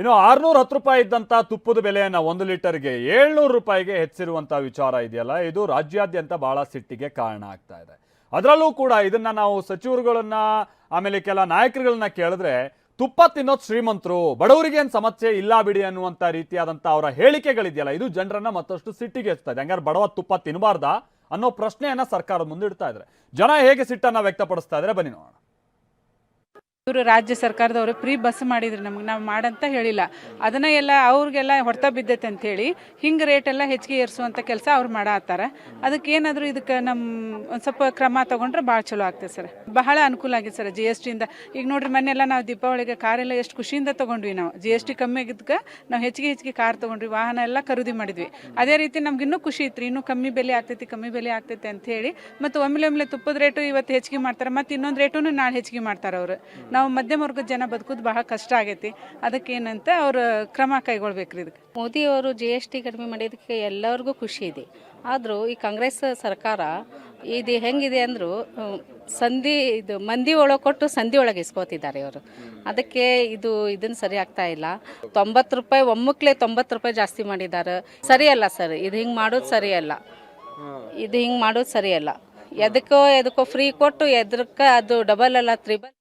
ಇನ್ನು ಆರ್ನೂರ ಹತ್ತು ರೂಪಾಯಿ ಇದ್ದಂತ ತುಪ್ಪದ ಬೆಲೆಯನ್ನು ಒಂದು ಲೀಟರ್ಗೆ ಏಳ್ನೂರು ರೂಪಾಯಿಗೆ ಹೆಚ್ಚಿರುವಂತ ವಿಚಾರ ಇದೆಯಲ್ಲ? ಇದು ರಾಜ್ಯಾದ್ಯಂತ ಬಹಳ ಸಿಟ್ಟಿಗೆ ಕಾರಣ ಆಗ್ತಾ ಇದೆ. ಅದರಲ್ಲೂ ಕೂಡ ಇದನ್ನ ನಾವು ಸಚಿವರುಗಳನ್ನ, ಆಮೇಲೆ ಕೆಲ ನಾಯಕರುಗಳನ್ನ ಕೇಳಿದ್ರೆ ತುಪ್ಪ ತಿನ್ನೋದು ಶ್ರೀಮಂತರು, ಬಡವರಿಗೆ ಏನ್ ಸಮಸ್ಯೆ ಇಲ್ಲ ಬಿಡಿ ಅನ್ನುವಂತ ರೀತಿಯಾದಂಥ ಅವರ ಹೇಳಿಕೆಗಳಿದೆಯಲ್ಲ, ಇದು ಜನರನ್ನ ಮತ್ತಷ್ಟು ಸಿಟ್ಟಿಗೆ ಹೆಚ್ಚುತ್ತಾ ಹಂಗಾರೆ ಬಡವ ತುಪ್ಪ ತಿನ್ನಬಾರ್ದಾ ಅನ್ನೋ ಪ್ರಶ್ನೆಯನ್ನ ಸರ್ಕಾರದ ಮುಂದಿಡ್ತಾ ಇದ್ದಾರೆ. ಜನ ಹೇಗೆ ಸಿಟ್ಟನ್ನು ವ್ಯಕ್ತಪಡಿಸ್ತಾ ಇದ್ದಾರೆ? ಬನ್ನಿ ನೋಡೋಣ. ಇವರು ರಾಜ್ಯ ಸರ್ಕಾರದವರು ಫ್ರೀ ಬಸ್ ಮಾಡಿದ್ರು ನಮ್ಗೆ, ನಾವು ಮಾಡಂತ ಹೇಳಿಲ್ಲ. ಅದನ್ನ ಎಲ್ಲ ಅವ್ರಿಗೆಲ್ಲ ಹೊಡೆತ ಬಿದ್ದೈತೆ ಅಂತ ಹೇಳಿ, ಹಿಂಗೆ ರೇಟ್ ಎಲ್ಲ ಹೆಚ್ಚಿಗೆ ಏರಿಸುವಂಥ ಕೆಲಸ ಅವ್ರು ಮಾಡತ್ತಾರ. ಅದಕ್ಕೆ ಏನಾದರೂ ಇದಕ್ಕೆ ನಮ್ಮ ಒಂದು ಸ್ವಲ್ಪ ಕ್ರಮ ತಗೊಂಡ್ರೆ ಭಾಳ ಚಲೋ ಆಗ್ತದೆ ಸರ್. ಬಹಳ ಅನುಕೂಲ ಆಗಿದೆ ಸರ್ ಜಿ ಎಸ್ ಟಿಯಿಂದ ಈಗ ನೋಡ್ರಿ ಮನೆಲ್ಲ ನಾವು ದೀಪಾವಳಿಗೆ ಕಾರೆಲ್ಲ ಎಷ್ಟು ಖುಷಿಯಿಂದ ತೊಗೊಂಡ್ವಿ ನಾವು. ಜಿ ಎಸ್ ಟಿ ಕಮ್ಮಿ ಆಗಿದ್ದಕ್ಕೆ ನಾವು ಹೆಚ್ಚಿಗೆ ಹೆಚ್ಚಿಗೆ ಕಾರ್ ತೊಗೊಂಡ್ವಿ, ವಾಹನ ಎಲ್ಲ ಖರೀದಿ ಮಾಡಿದ್ವಿ. ಅದೇ ರೀತಿ ನಮ್ಗೆ ಇನ್ನೂ ಖುಷಿ ಇತ್ತು ಇನ್ನೂ ಕಮ್ಮಿ ಬೆಲೆ ಆಗ್ತೈತಿ, ಕಮ್ಮಿ ಬೆಲೆ ಆಗ್ತೈತೆ ಅಂತ ಹೇಳಿ, ಮತ್ತು ಒಮ್ಮೆಲೆ ಒಮ್ಮೆಲೆ ತುಪ್ಪದ ರೇಟು ಇವತ್ತು ಹೆಚ್ಚಿಗೆ ಮಾಡ್ತಾರೆ, ಮತ್ತು ಇನ್ನೊಂದು ರೇಟು ನಾಳೆ ಹೆಚ್ಚಿಗೆ ಮಾಡ್ತಾರೆ ಅವರು. ನಾವು ಮಧ್ಯಮ ವರ್ಗದ ಜನ ಬದುಕೋದು ಬಹಳ ಕಷ್ಟ ಆಗೈತಿ. ಅದಕ್ಕೇನಂತ ಅವರು ಕ್ರಮ ಕೈಗೊಳ್ಬೇಕ್ರಿ ಇದಕ್ಕೆ. ಮೋದಿಯವರು ಜಿ ಎಸ್ ಟಿ ಕಡಿಮೆ ಮಾಡಿದ್ದಕ್ಕೆ ಎಲ್ಲರಿಗೂ ಖುಷಿ ಇದೆ. ಆದರೂ ಈ ಕಾಂಗ್ರೆಸ್ ಸರ್ಕಾರ ಇದು ಹೆಂಗಿದೆ ಅಂದರೂ ಸಂಧಿ, ಇದು ಮಂದಿ ಒಳಗೆ ಕೊಟ್ಟು ಸಂಧಿ ಒಳಗೆ ಇಸ್ಕೋತಿದ್ದಾರೆ ಇವರು. ಅದಕ್ಕೆ ಇದು ಇದನ್ನು ಸರಿ ಆಗ್ತಾ ಇಲ್ಲ. ತೊಂಬತ್ತು ರೂಪಾಯಿ ಒಮ್ಮಕ್ಲೆ ತೊಂಬತ್ತು ರೂಪಾಯಿ ಜಾಸ್ತಿ ಮಾಡಿದ್ದಾರೆ. ಸರಿಯಲ್ಲ ಸರ್, ಇದು ಹಿಂಗೆ ಮಾಡೋದು ಸರಿಯಲ್ಲ. ಇದು ಹಿಂಗೆ ಮಾಡೋದು ಸರಿಯಲ್ಲ. ಎದಕ್ಕೋ ಎದಕ್ಕೋ ಫ್ರೀ ಕೊಟ್ಟು ಎದ್ರಕ್ಕೆ ಅದು ಡಬಲ್ ಅಲ್ಲ ತ್ರಿಬಲ್